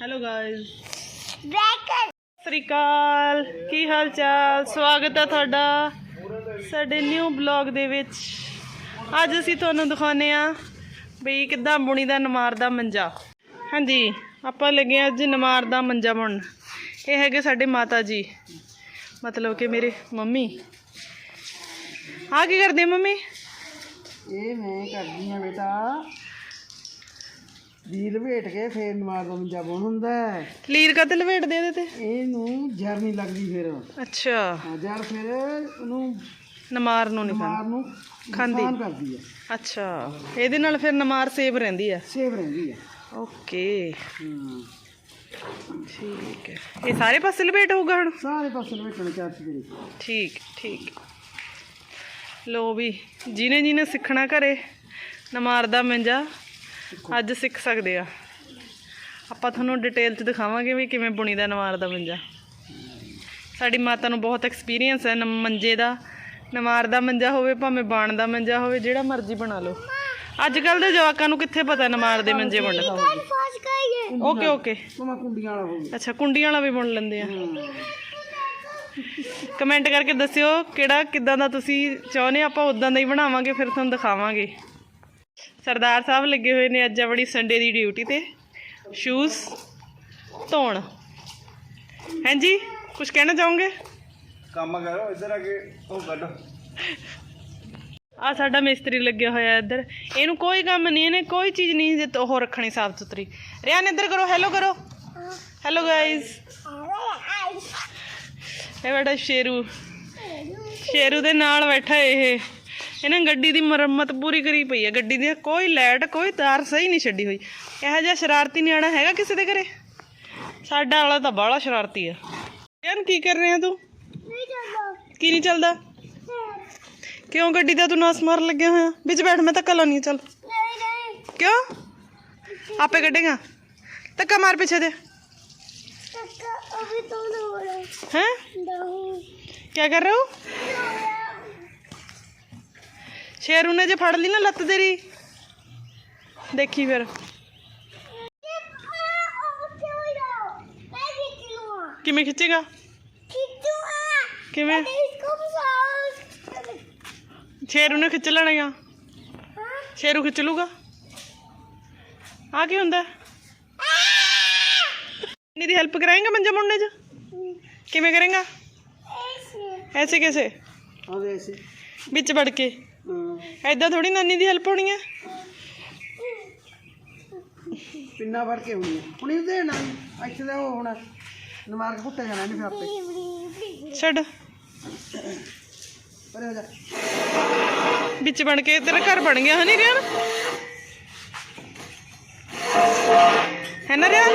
Hello guys breaker ਸਤਿ ਸ਼੍ਰੀ ਅਕਾਲ। ਕੀ ਹਾਲ ਚਾਲ? ਸਵਾਗਤ ਹੈ ਤੁਹਾਡਾ ਸਾਡੇ ਨਿਊ ਬਲੌਗ ਦੇ ਵਿੱਚ। ਅੱਜ ਅਸੀਂ ਤੁਹਾਨੂੰ ਦਿਖਾਉਂਦੇ ਆ ਵੀ ਕਿੱਦਾਂ ਬੁਣੀ ਦਾ ਨਮਾਰ ਦਾ ਮੰਜਾ। ਹਾਂਜੀ ਆਪਾਂ ਲੱਗੇ ਹਾਂ ਅੱਜ ਨਮਾਰ ਦਾ ਮੰਜਾ ਬੁਣਨ। ਇਹ ਹੈਗੇ ਸਾਡੇ ਮਾਤਾ ਜੀ। ਮਤਲਬ ਕਿ ਮੇਰੇ ਮੰਮੀ। ਆ ਕੀ ਕਰਦੇ ਆ ਮੰਮੀ? ਇਹ ਮੈਂ ਕਰਦੀ ਆ ਬੇਟਾ। ਦੀ ਲਵੇਟ ਕੇ ਫੇਰ ਨਵਾਰ ਦਾ ਮੰਜਾ ਬੁਣ ਹੁੰਦਾ ਹੈ। ਲੀਰ ਕਦ ਲਵੇਟਦੇ ਇਹਦੇ ਤੇ? ਇਹਨੂੰ ਜਰ ਨਹੀਂ ਲੱਗਦੀ ਫਿਰ। ਅੱਛਾ। ਹਾਂ, ਜਰ ਫਿਰ ਉਹਨੂੰ ਨਮਾਰ ਨੂੰ ਨਹੀਂ ਮਾਰ ਨੂੰ ਖਾਂਦੀ। ਨੁਕਸਾਨ ਕਰਦੀ ਹੈ। ਅੱਛਾ। ਇਹਦੇ ਨਾਲ ਫਿਰ ਨਮਾਰ ਸੇਵ ਰਹਿੰਦੀ ਆ ਸੇਫ ਰਹਿੰਦੀ ਹੈ। ਓਕੇ। ਹਾਂ। ਠੀਕ ਹੈ। ਇਹ ਸਾਰੇ ਪਾਸੇ ਲਪੇਟ ਹੋਊਗਾ ਹੁਣ? ਸਾਰੇ ਪਾਸੇ ਲਵੇਟਣ ਚਾਰ ਸਵੇਰੇ ਠੀਕ ਠੀਕ। ਲੋ ਵੀ ਜਿਹਨੇ ਜਿਹਨੇ ਸਿੱਖਣਾ ਘਰੇ ਨਮਾਰ ਦਾ ਮੰਜਾ ਅੱਜ ਸਿੱਖ ਸਕਦੇ ਆ। ਆਪਾਂ ਤੁਹਾਨੂੰ ਡਿਟੇਲ ਚ ਦਿਖਾਵਾਂਗੇ ਵੀ ਕਿਵੇਂ ਬੁਣੀ ਦਾ ਨਮਾਰ ਦਾ ਮੰਜਾ। ਸਾਡੀ ਮਾਤਾ ਨੂੰ ਬਹੁਤ ਐਕਸਪੀਰੀਅੰਸ ਹੈ ਮੰਜੇ ਦਾ ਨਮਾਰ ਦਾ ਮੰਜਾ ਹੋਵੇ ਭਾਵੇਂ ਬਾਣ ਦਾ ਮੰਜਾ ਹੋਵੇ ਜਿਹੜਾ ਮਰਜ਼ੀ ਬਣਾ ਲਓ। ਅੱਜ ਕੱਲ ਦੇ ਜਵਾਕਾਂ ਨੂੰ ਕਿੱਥੇ ਪਤਾ ਨਮਾਰ ਦੇ ਮੰਜੇ ਬੁਣਨ ਫਸ ਗਈ ਓਕੇ ਓਕੇ ਮਮਾ ਕੁੰਡੀਆਂ ਵਾਲਾ ਹੋ ਗਿਆ ਅੱਛਾ ਕੁੰਡੀਆਂ ਵਾਲਾ ਵੀ ਬੁਣ ਲੈਂਦੇ ਆ। ਕਮੈਂਟ ਕਰਕੇ ਦੱਸਿਓ ਕਿਹੜਾ ਕਿੱਦਾਂ ਦਾ ਤੁਸੀਂ ਚਾਹੁੰਦੇ ਆਪਾਂ ਉਦਾਂ ਦਾ ਹੀ ਬਣਾਵਾਂਗੇ ਫਿਰ ਤੁਹਾਨੂੰ ਦਿਖਾਵਾਂਗੇ। ਸਰਦਾਰ ਸਾਹਿਬ ਲੱਗੇ ਹੋਏ ਨੇ ਅੱਜ ਆਪਣੀ ਸੰਡੇ ਦੀ ਡਿਊਟੀ ਤੇ। ਸ਼ੂਜ਼ ਧੋਣ। ਹਾਂਜੀ ਕੁਝ ਕਹਿਣਾ ਚਾਹੋਗੇ? ਕੰਮ ਕਰੋ ਇੱਧਰ ਆ ਕੇ ਉਹ ਕੱਢ। ਆ ਸਾਡਾ ਮਿਸਤਰੀ ਲੱਗਿਆ ਹੋਇਆ ਇੱਧਰ। ਇਹਨੂੰ ਕੋਈ ਕੰਮ ਨਹੀਂ ਇਹਨੇ ਕੋਈ ਚੀਜ਼ ਨਹੀਂ ਦਿੱਤ ਉਹ ਰੱਖਣੀ ਸਾਫ਼ ਸੁਥਰੀ। ਰਿਆਨ ਇੱਧਰ ਕਰੋ ਹੈਲੋ ਕਰੋ। ਹੈਲੋ ਗਾਇਜ਼ ਇਹ ਬੜਾ ਸ਼ੇਰੂ। ਸ਼ੇਰੂ ਦੇ ਨਾਲ ਬੈਠਾ ਇਹ। ਇਹਨੇ ਗੱਡੀ ਦੀ ਮੁਰੰਮਤ ਪੂਰੀ ਕਰੀ ਪਈ ਹੈ ਗੱਡੀ ਦੀ ਕੋਈ ਲਾਈਟ ਕੋਈ ਤਾਰ ਸਹੀ ਨਹੀਂ ਛੱਡੀ ਹੋਈ। ਇਹੋ ਜਿਹਾ ਸ਼ਰਾਰਤੀ ਨਿਆਣਾ ਹੈਗਾ ਕਿਸੇ ਦੇ ਘਰੇ? ਸਾਡਾ ਵਾਲਾ ਤਾਂ ਬਾਹਲਾ ਸ਼ਰਾਰਤੀ ਆ। ਯਾਰ ਕੀ ਕਰ ਰਿਹਾ ਤੂੰ? ਨਹੀਂ ਕੀ ਨਹੀਂ ਚੱਲਦਾ? ਕਿਉਂ ਗੱਡੀ ਦਾ ਤੂੰ ਨਾਸ ਮਾਰ ਲੱਗਿਆ ਹੋਇਆ? ਵਿੱਚ ਬੈਠ ਮੈਂ ਧੱਕਾ ਲਾਉਣੀ ਚੱਲ। ਨਹੀਂ ਨਹੀਂ। ਕਿਉਂ? ਆਪੇ ਕੱਢੇਗਾ। ਧੱਕਾ ਮਾਰ ਪਿੱਛੇ ਦੇ। ਤੱਕ ਅਭੀ ਤੋਂ ਹੋ? ਰਿਹਾ ਹੈ ਕੀ ਕਰ ਰਹੇ ਹੋ? ਸ਼ੇਰੂ ਨੇ ਜੇ ਫੜ ਲਈ ਨਾ ਲੱਤ ਤੇਰੀ ਦੇਖੀ ਫਿਰ ਕਿਵੇਂ ਖਿੱਚੇਗਾ ਕਿਵੇਂ ਸ਼ੇਰੂ ਨੇ ਖਿੱਚ ਲੈਣਾ ਆ ਸ਼ੇਰੂ ਖਿੱਚ ਲੂਗਾ ਆ ਕੀ ਹੁੰਦਾ ਨੀ ਦੀ ਹੈਲਪ ਕਰਾਏਗਾ ਮੰਜਾ ਮੁੰਡੇ ਚ ਕਿਵੇਂ ਕਰੇਗਾ ਐਸੇ कैसे? ਆ ਦੇ ਐਸੇ ਵਿੱਚ ਵੜ ਕੇ ਹਾਂ, ਐਦਾਂ ਥੋੜੀ ਨਾਨੀ ਦੀ ਹੈਲਪ ਹੋਣੀ ਹੈ ਪਿੰਨਾ ਫੜ ਕੇ ਹੋਣੀ। ਹੁਣ ਦੇਣਾ ਇੱਥੇ ਦਾ ਉਹ ਹੋਣਾ ਨਮਾਰ ਕੇ ਕੁੱਟਿਆ ਜਾਣਾ ਇਹਨੇ ਫਿਰ ਆਪੇ। ਛੱਡ। ਪਰੇ ਹੋ ਜਾ। ਵਿੱਚ ਬਣ ਕੇ ਤੇਰਾ ਘਰ ਬਣ ਗਿਆ ਹਨੀ ਰਿਆਨ ਹੈ ਨਾ ਰਿਆਨ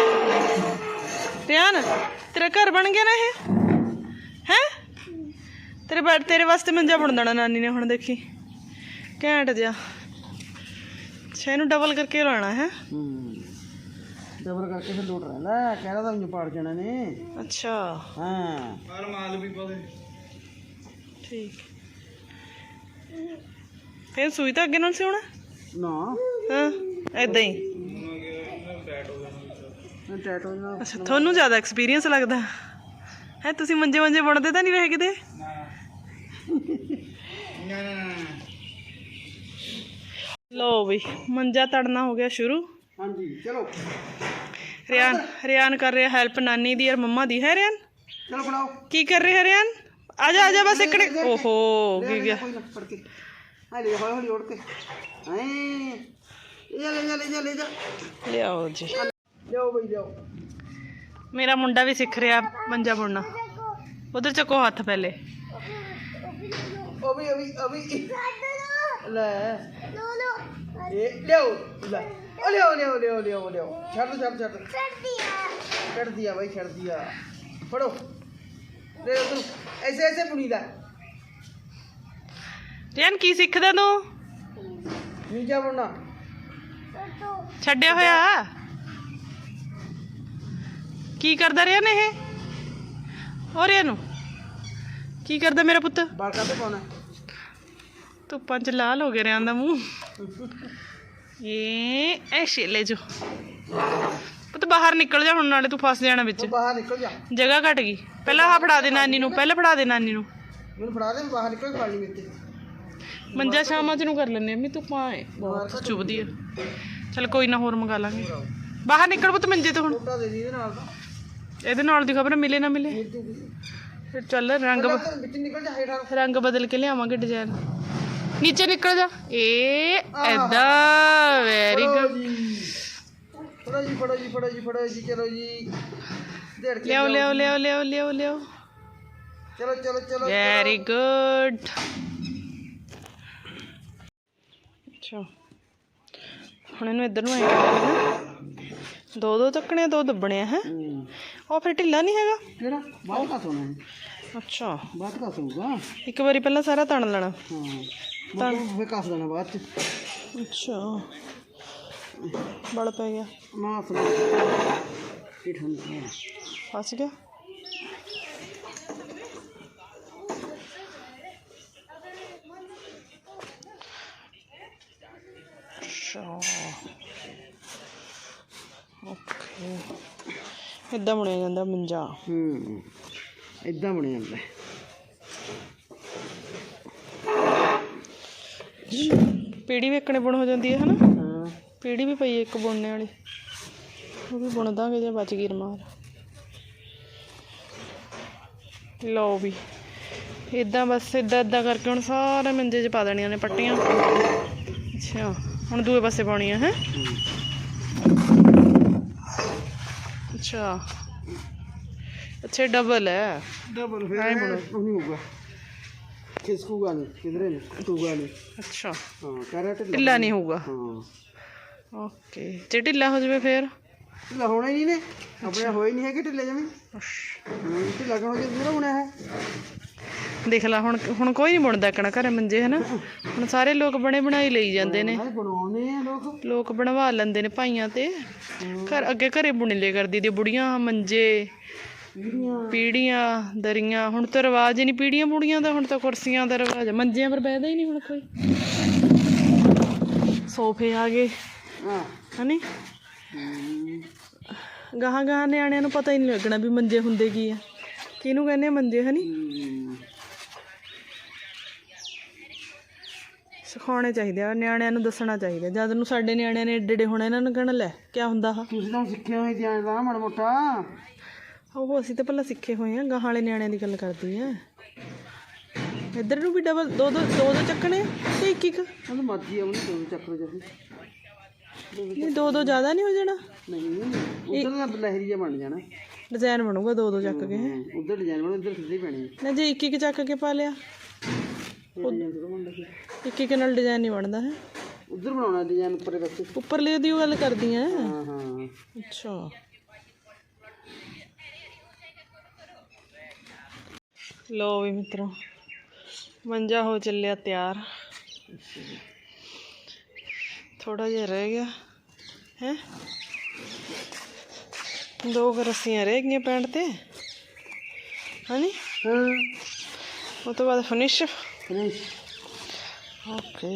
ਰਿਆਨ ਤੇਰਾ ਘਰ ਬਣ ਗਿਆ ਨਾ ਇਹ? ਹੈ? ਤੇਰੇ ਬੈਡ ਤੇਰੇ ਵਾਸਤੇ ਮੰਜਾ ਬੁਣ ਦੇਣਾ ਨਾਨੀ ਨੇ ਹੁਣ ਦੇਖੀ। ਘੈਂਟ ਜਿਹਾ। ਅੱਛਾ ਇਹਨੂੰ ਡਬਲ ਕਰਕੇ ਲਾਉਣਾ ਹੈ। ਹੂੰ। ਡਬਲ ਕਰਕੇ ਫਿਰ ਲੋਟ ਰਹਿੰਦਾ ਕਹਿਣਾ ਤਾਂ ਮੈਨੂੰ ਪਾੜ ਜਾਣਾ ਨੇ। ਅੱਛਾ। ਹਾਂ। ਠੀਕ। ਫਿਰ ਸੂਈ ਤਾਂ ਅੱਗੇ ਨਾਲ ਸਿਉਣਾ? ਨਾ। ਹਾਂ ਐਦਾਂ ਹੀ। ਮੈਂ ਟੈਟ ਹੋ ਜਾਣਾ। ਅੱਛਾ ਤੁਹਾਨੂੰ ਜ਼ਿਆਦਾ ਐਕਸਪੀਰੀਅੰਸ ਲੱਗਦਾ। ਹੈ ਤੁਸੀਂ ਮੰਜੇ ਮੰਜੇ ਬੁਣਦੇ ਤਾਂ ਨਹੀਂ ਰਹੇ ਕਿਤੇ? ਲੋ ਵੀ ਮੰਜਾ ਤੜਨਾ ਹੋ ਗਿਆ ਸ਼ੁਰੂ। ਹਾਂਜੀ ਚਲੋ। ਰਿਆਨ ਰਿਆਨ ਕਰ ਰਿਹਾ ਹੈਲਪ ਨਾਨੀ ਦੀ ਔਰ ਮੰਮਾ ਦੀ ਹੈ ਰਿਆਨ? ਚਲੋ ਬਣਾਓ। ਕੀ ਕਰ ਰਿਹਾ ਰਿਆਨ? ਆ ਜਾ ਆ ਜਾ ਬਸ ਇਕੜੇ ਓਹੋ ਕੀ ਗਿਆ? ਹੌਲੀ ਹੌਲੀ ਉੜ ਕੇ। ਐ ਇਹ ਲੈ ਲੈ ਲੈ ਲਿਆਓ ਜੀ। ਲਿਓ ਬਈ ਲਿਓ ਮੇਰਾ ਮੁੰਡਾ ਵੀ ਸਿੱਖ ਰਿਹਾ ਮੰਜਾ ਬੁਣਨਾ। ਉਧਰ ਚੱਕੋ ਹੱਥ ਪਹਿਲੇ। ਉਹ ਵੀ ਉਹ ਵੀ ਉਹ ਵੀ। ਲੈ ਇਹ ਲਿਓ ਲੈ ਉਹ ਲਿਓ ਲਿਓ ਲਿਓ ਲਿਓ ਲਿਓ ਛੱਡ ਛੱਡ ਛੱਡ ਛੱਡ ਦਿਆ ਭਾਈ ਛੱਡ ਦਿਆ ਫੜੋ ਲੈ ਲਓ ਤੂੰ ਐਸੇ ਐਸੇ ਪੁਣੀ ਦਾ ਰਿਆਨ ਕੀ ਸਿੱਖਦਾ ਤੂੰ ਨੀਚਾ ਬੁਣਨਾ ਛੱਡਿਆ ਹੋਇਆ ਕੀ ਕਰਦਾ ਰਿਹਾ ਨੇ ਇਹ ਹੋ ਰਿਹਾ ਨੂੰ ਕੀ ਕਰਦਾ ਮੇਰਾ ਪੁੱਤ ਬਾਲ ਕਾਤੇ ਪਾਉਣਾ ਧੁੱਪਾਂ ਚ ਲਾਲ ਹੋ ਗਿਆ ਰਿਆਂ ਦਾ ਮੂੰਹ। ਇਹ ਐਸੇ ਲੈ ਜੋ ਪੁੱਤ ਬਾਹਰ ਨਿਕਲ ਜਾ ਹੁਣ ਨਾਲੇ ਤੂੰ ਫਸ ਜਾਣਾ ਵਿੱਚ। ਬਾਹਰ ਨਿਕਲ ਜਾ। ਜਗ੍ਹਾ ਘਟ ਗਈ। ਪਹਿਲਾਂ ਆਹ ਫੜਾ ਦੇ ਨਾਨੀ ਨੂੰ ਪਹਿਲਾਂ ਫੜਾ ਦੇ ਨਾਨੀ ਨੂੰ। ਮੈਨੂੰ ਫੜਾ ਦੇ ਬਾਹਰ ਨਿਕਲ ਫੜ ਲਈ ਮੇਰੇ ਤੇ ਮੰਜਾ ਸ਼ਾਮਾਂ ਚ ਨੂੰ ਕਰ ਲੈਨੇ ਅੰਮੀ ਤੂੰ ਪਾਏ ਬਹੁਤ ਚੁਬਦੀ ਆ। ਚਲ ਕੋਈ ਨਾ ਹੋਰ ਮੰਗਾ ਲਾਂਗੇ। ਬਾਹਰ ਨਿਕਲ ਪੁੱਤ ਮੰਜੇ ਤੋਂ ਹੁਣ। ਇਹਦੇ ਨਾਲ ਤਾਂ। ਇਹਦੇ ਨਾਲ ਦੀ ਖਬਰ ਮਿਲੇ ਨਾ ਮਿਲੇ। ਫਿਰ ਚੱਲ ਰੰਗ ਰੰਗ ਬਦਲ ਕੇ ਲਿਆਵਾਂਗੇ ਡਿਜ਼ਾਈਨ ਨੀਚੇ ਨਿਕਲ ਜਾ ਏ ਐਦਾਂ ਵੈਰੀ ਗੁੱਡ ਫੜੋ ਜੀ ਫੜੋ ਜੀ ਫੜੋ ਜੀ ਫੜੋ ਜੀ ਚਲੋ ਜੀ ਦੇੜ ਕੇ ਲਿਆਓ ਲਿਆਓ ਲਿਆਓ ਲਿਆਓ ਲਿਆਓ ਲਿਆਓ ਚਲੋ ਚਲੋ ਚਲੋ ਵੈਰੀ ਗੁੱਡ ਅੱਛਾ ਹੁਣ ਇਹਨੂੰ ਇੱਧਰ ਨੂੰ ਐ ਕਰ ਦੋ ਦੋ ਚੱਕਣੇ ਦੋ ਦੱਬਣੇ ਹੈ ਹੂੰ। ਉਹ ਫਿਰ ਢਿੱਲਾ ਨਹੀਂ ਹੈਗਾ ਕਿਹੜਾ ਬਾਅਦ ਕਾ ਸੋਣਾ ਹੈ ਅੱਛਾ ਬਾਅਦ ਕਾ ਸੋਊਗਾ ਇੱਕ ਵਾਰੀ ਪਹਿਲਾਂ ਸਾਰਾ ਤਣ ਲੈਣਾ ਹਾਂ ਤਾਂ ਫੇ ਕਾਸ ਦੇਣਾ ਬਾਅਦ ਚ? ਅੱਛਾ। ਬਲ ਪੈ ਗਿਆ। ਨਾ ਸੁਣਾ। ਇਹ ਠੰਡਾ ਹੈ ਫਸ ਗਿਆ? ਅੱਛਾ। ਓਕੇ। ਇਦਾਂ ਬਣਿਆ ਜਾਂਦਾ ਮੰਜਾ। ਹੂੰ। ਇਦਾਂ ਬਣਿਆ ਜਾਂਦਾ। ਪੀੜੀ ਵੇਖਣੇ ਬੁਣ ਹੋ ਜਾਂਦੀ ਹੈ ਹਨਾ? ਹਾਂ ਪੀੜੀ ਵੀ ਪਈ ਹੈ ਇੱਕ ਬੁਣਨੇ ਵਾਲੀ। ਉਹ ਵੀ ਬੁਣ ਦਾਂਗੇ ਜੇ ਬਚ ਗਈ ਰਮਾਲ। ਲਓ ਵੀ ਇਦਾਂ ਬਸ ਇਦਾਂ ਇਦਾਂ ਕਰਕੇ ਹੁਣ ਸਾਰੇ ਮੰਜੇ 'ਚ ਪਾ ਦੇਣੀਆਂ ਨੇ ਪੱਟੀਆਂ। ਅੱਛਾ ਹੁਣ ਦੂਏ ਪਾਸੇ ਪਾਉਣੀਆਂ ਹੈ? ਅੱਛਾ। ਅੱਛਾ ਡਬਲ ਹੈ। ਡਬਲ ਫਿਰ ਐਂ ਬਣੋ। ਉਹ ਨਹੀਂ ਹੋਊਗਾ। ਖਿਸਕੂਗਾ ਨਹੀਂ ਕਿਧਰੇ ਨਹੀਂ ਟੂਗਾ ਨਹੀਂ ਅੱਛਾ। ਹਾਂ ਕਰਾ ਢਿੱਲਾ ਨਹੀਂ ਹੋਊਗਾ। ਹਾਂ। ਓਕੇ। ਜੇ ਢਿੱਲਾ ਹੋ ਜਾਵੇ ਫੇਰ? ਢਿੱਲਾ ਹੋਣਾ ਹੀ ਨਹੀਂ ਨੇ। ਆਪਣੇ ਹੋਏ ਨਹੀਂ ਹੈਗੇ ਢਿੱਲੇ ਜਮੀ। ਅੱਛਾ। ਹਾਂ ਢਿੱਲਾ ਕਿਉਂ ਜੇ ਪੂਰਾ ਬਣਿਆ ਹੈ? ਦੇਖ ਲੈ ਹੁਣ ਹੁਣ ਕੋਈ ਨਹੀਂ ਬੁਣਦਾ ਕਣਾ ਘਰੇ ਮੰਜੇ ਹਨਾ? ਹੁਣ ਸਾਰੇ ਲੋਕ ਬਣੇ ਬਣਾਈ ਲਈ ਜਾਂਦੇ ਨੇ। ਹਾਂ ਬਣਾਉਣੇ ਆ ਲੋਕ। ਲੋਕ ਬਣਵਾ ਲੈਂਦੇ ਨੇ ਭਾਈਆਂ ਤੇ। ਘਰ ਅੱਗੇ ਘਰੇ ਬੁਣ ਲਿਆ ਕਰਦੀ ਦੀ ਬੁੜੀਆਂ ਮੰਜੇ। ਪੀੜੀਆਂ। ਪੀੜੀਆਂ ਦਰੀਆਂ। ਹੁਣ ਤਾਂ ਰਿਵਾਜ ਹੀ ਨਹੀਂ। ਪੀੜੀਆਂ ਬੁੜੀਆਂ ਦਾ ਹੁਣ ਤਾਂ ਕੁਰਸੀਆਂ ਦਾ ਰਿਵਾਜ। ਮੰਜਿਆਂ ਪਰ ਬਹਿਦਾ ਹੀ ਨਹੀਂ ਹੁਣ ਕੋਈ। ਸੋਫੇ ਆ ਗਏ। ਹਾਂ। ਹਨੀ? ਗਾਹਾਂ ਗਾਹਾਂ ਨਿਆਣਿਆਂ ਨੂੰ ਪਤਾ ਹੀ ਨਹੀਂ ਲੱਗਣਾ ਵੀ ਮੰਜੇ ਹੁੰਦੇ ਕੀ ਆ। ਕਿਹਨੂੰ ਕਹਿੰਦੇ ਮੰਜੇ ਹਨੀ? ਹੂੰ। ਸਿਖਾਉਣੇ ਚਾਹੀਦੇ ਆ। ਨਿਆਣਿਆਂ ਨੂੰ ਦੱਸਣਾ ਚਾਹੀਦਾ। ਜਦ ਨੂੰ ਸਾਡੇ ਨਿਆਣਿਆਂ ਨੇ ਏਡੇ ਏਡੇ ਹੋਣਾ ਇਹਨਾਂ ਨੂੰ ਕਹਿਣਾ ਲੈ ਕੀ ਹੁੰਦਾ ਆ ਤੁਸੀਂ ਤਾਂ ਸਿੱਖਿਆ ਹੋਈ ਧਿਆਨ ਦਾ ਮਾੜਾ ਮੋਟਾ। ਉਹ ਅਸੀਂ ਤਾਂ ਪਹਿਲਾਂ ਸਿੱਖੇ ਹੋਏ ਆ ਗਾਹਾਂ ਵਾਲੇ ਨਿਆਣਿਆਂ ਦੀ ਗੱਲ ਕਰਦੀ ਆ। ਇੱਧਰ ਨੂੰ ਵੀ ਡਬਲ ਦੋ ਦੋ ਦੋ ਦੋ ਚੱਕਣੇ ਤੇ ਇੱਕ ਇੱਕ। ਉਹਨੂੰ ਮਰਜ਼ੀ ਆ ਉਹਨੂੰ ਦੋ ਚੱਕਰ ਜਦੀ ਨਹੀਂ ਦੋ ਦੋ ਜ਼ਿਆਦਾ ਨਹੀਂ ਹੋ ਜਾਣਾ। ਨਹੀਂ ਉਧਰ ਦਾ ਲਹਿਰੀ ਜਿਹਾ ਬਣ ਜਾਣਾ। ਡਿਜ਼ਾਈਨ ਬਣੂਗਾ ਦੋ ਦੋ ਚੱਕ ਕੇ। ਉਧਰ ਡਿਜ਼ਾਈਨ ਬਣ ਉਧਰ ਸਿੱਧੇ ਪੈਣੇ ਨਾ ਜੇ ਇੱਕ ਇੱਕ ਚੱਕ ਕੇ ਪਾ ਲਿਆ। ਇੱਕ ਇੱਕ ਨਾਲ ਡਿਜ਼ਾਈਨ ਨਹੀਂ ਬਣਦਾ ਹੈ। ਉਧਰ ਬਣਾਉਣਾ ਡਿਜ਼ਾਈਨ ਉੱਪਰ ਬਸ। ਉੱਪਰਲੇ ਦੀ ਉਹ ਗੱਲ ਕਰਦੀ ਆ। ਹਾਂ ਹਾਂ। ਅੱਛਾ। ਲੋ ਵੀ ਮਿੱਤਰੋ ਮੰਜਾ ਹੋ ਚੱਲਿਆ ਤਿਆਰ ਥੋੜਾ ਜਿਹਾ ਰਹਿ ਗਿਆ ਹੈ ਦੋ ਕੁ ਰੱਸੀਆਂ ਰਹਿ ਗਈਆਂ ਪੈਂਟ ਤੇ ਹਾਂਜੀ ਹਾਂ ਉਹ ਤੋਂ ਬਾਅਦ ਫਿਨਿਸ਼ ਫਿਨਿਸ਼ ਓਕੇ